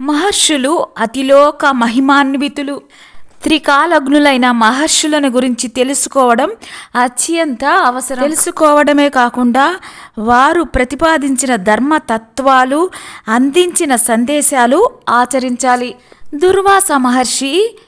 మహర్షులు అతిలోక మహిమాన్వితులు. త్రికాలగ్నులైన మహర్షులను గురించి తెలుసుకోవడం అత్యంత అవసరం. తెలుసుకోవడమే కాకుండా వారు ప్రతిపాదించిన ధర్మ తత్వాలు అందించిన సందేశాలు ఆచరించాలి. దుర్వాస మహర్షి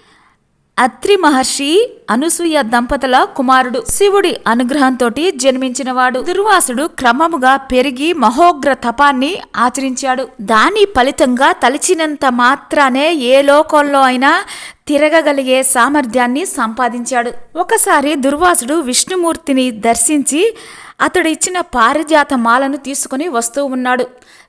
అత్రి మహర్షి అనసూయ దంపతుల కుమారుడు శివుడి అనుగ్రహంతో జన్మించినవాడు. దుర్వాసుడు క్రమముగా పెరిగి మహోగ్ర తపాన్ని ఆచరించాడు. దాని ఫలితంగా తలిచినంత మాత్రానే ఏ లోకంలో అయినా తిరగగలిగే సామర్థ్యాన్ని సంపాదించాడు. ఒకసారి దుర్వాసుడు విష్ణుమూర్తిని దర్శించి అతడు ఇచ్చిన పారిజాత మాలను తీసుకుని వస్తూ ఉన్నాడు.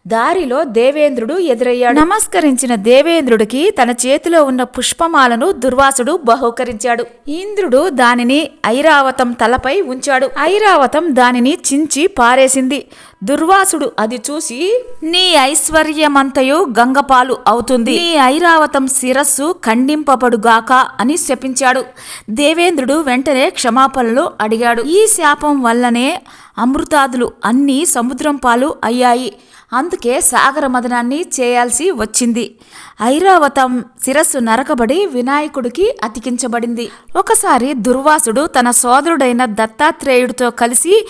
దారిలో దేవేంద్రుడు ఎదురయ్యాడు. నమస్కరించిన దేవేంద్రుడికి తన చేతిలో ఉన్న పుష్పమాలను దుర్వాసుడు బహుకరించాడు. ఇంద్రుడు దానిని ఐరావతం తలపై ఉంచాడు. ఐరావతం దానిని చించి పారేసింది. దుర్వాసుడు అది చూసి నీ ఐశ్వర్యమంతయు గంగపాలు అవుతుంది. నీ ఐరావతం శిరస్సు ఖండింపబడుగాక అని శపించాడు. దేవేంద్రుడు వెంటనే క్షమాపణలు అడిగాడు. ఈ శాపం వల్లనే అమృతాదులు అన్నీ సముద్రం పాలు అయ్యాయి. అందుకే సాగర మదనాన్ని చేయాల్సి వచ్చింది. ఐరావతం శిరస్సు నరకబడి వినాయకుడికి అతికించబడింది. ఒకసారి దుర్వాసుడు తన సోదరుడైన దత్తాత్రేయుడితో కలిసి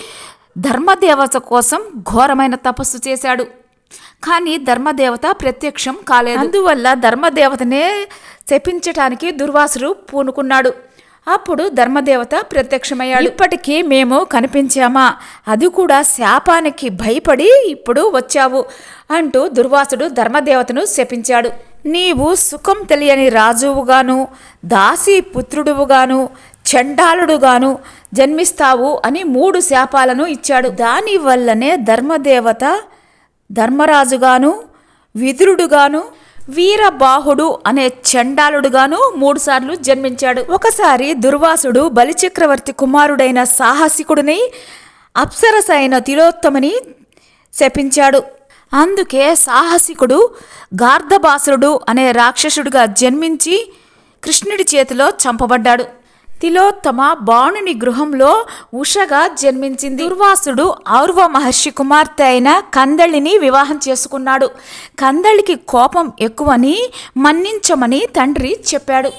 ధర్మదేవత కోసం ఘోరమైన తపస్సు చేశాడు. కానీ ధర్మదేవత ప్రత్యక్షం కాలేదు. అందువల్ల ధర్మదేవతనే శపించటానికి దుర్వాసుడు పూనుకున్నాడు. అప్పుడు ధర్మదేవత ప్రత్యక్షమయ్యాడు. ఇప్పటికీ మేము కనిపించామా? అది కూడా శాపానికి భయపడి ఇప్పుడు వచ్చావు అంటూ దుర్వాసుడు ధర్మదేవతను శపించాడు. నీవు సుఖం తెలియని రాజువుగాను దాసి పుత్రుడువుగాను చండాలుడుగాను జన్మిస్తావు అని మూడు శాపాలను ఇచ్చాడు. దాని వల్లనే ధర్మదేవత ధర్మరాజుగాను విదురుడుగాను వీరబాహుడు అనే చండాలుడుగాను మూడుసార్లు జన్మించాడు. ఒకసారి దుర్వాసుడు బలిచక్రవర్తి కుమారుడైన సాహసికుడిని అప్సరస అయిన తిలోత్తమని శపించాడు. అందుకే సాహసికుడు గార్ధబాసురుడు అనే రాక్షసుడిగా జన్మించి కృష్ణుడి చేతిలో చంపబడ్డాడు. తిలోత్తమ బాణుని గృహంలో ఉషగా జన్మించింది. దుర్వాసుడు ఆర్వ మహర్షి కుమార్తె అయిన కందళిని వివాహం చేసుకున్నాడు. కందళికి కోపం ఎక్కువని మన్నించమని తండ్రి చెప్పాడు.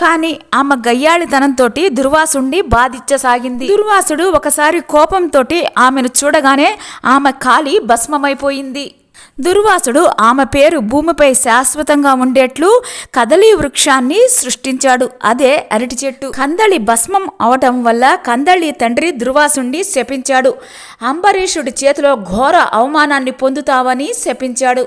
కానీ ఆమె గయ్యాళితనంతో దుర్వాసుడిని బాధించసాగింది. దుర్వాసుడు ఒకసారి కోపంతో ఆమెను చూడగానే ఆమె కాలి భస్మమైపోయింది. దుర్వాసుడు ఆమె పేరు భూమిపై శాశ్వతంగా ఉండేట్లు కదలి వృక్షాన్ని సృష్టించాడు. అదే అరటి చెట్టు. కందళి భస్మం అవటం వల్ల కందళి తండ్రి దుర్వాసుణ్ణి శపించాడు. అంబరీషుడి చేతిలో ఘోర అవమానాన్ని పొందుతావని శపించాడు.